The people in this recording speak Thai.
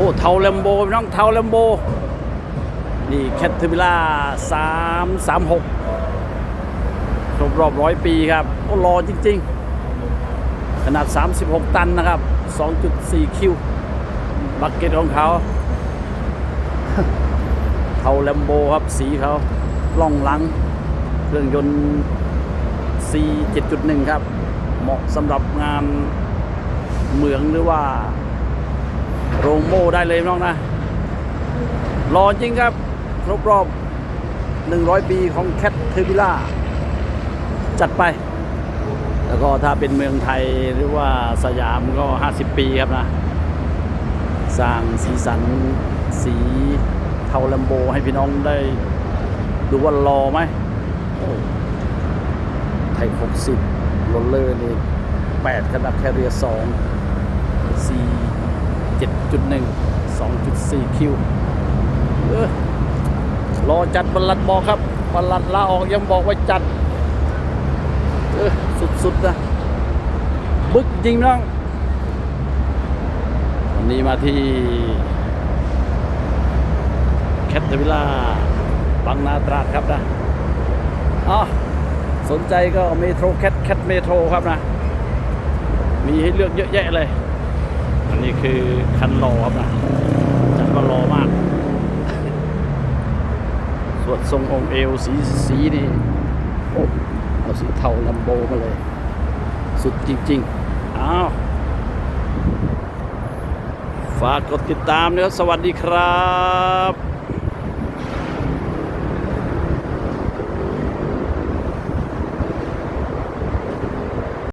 อ้เทาแลมโบน้องเทาแลมโบ นี่แคทเทอร์บิล่าสามสามหกครบรอบร้อยปีครับ โอ้รอจริง ๆ ขนาด 36 ตันนะครับ 2.4 คิว บักเก็ตของเขาเทาแลมโบครับ สีเขาล่องลัง เครื่องยนต์ C 7.1 ครับ เหมาะสำหรับงานเหมืองหรือว่า โรงโม่ได้เลยน้องนะรอจริงครับ ครบรอบ 100 ปีของแคทเทอร์บิล่าจัดไป แล้วก็ถ้าเป็นเมืองไทยหรือว่าสยามก็ 50 ปีครับนะ สร้างสีสันสีเทาแลมโบให้พี่น้องได้ ดูว่ารอไหม ไทย 60โรลเลอร์นี่8ขนาดแคเรีย2 7.1 2.4 คิวเออรอจัดบรรลัดบอกครับบรรลัดลาออกยังบอกว่าจัดเออสุดๆนะบึกจริงน้องวันนี้มาที่แคทเทอร์วิล่าบางนาตราดครับนะอ๋อสนใจก็เมโทรแคทแคทเมโทรครับนะ มีให้เลือกเยอะแยะเลย อันนี้คือคันรอครับนะจัดว่ารอมาก ส่วนทรงองค์เอวสีสีนี่เอาสีเทาลัมโบมาเลย สุดจริงๆอ้าวฝากกดติดตามนะครับ สวัสดีครับ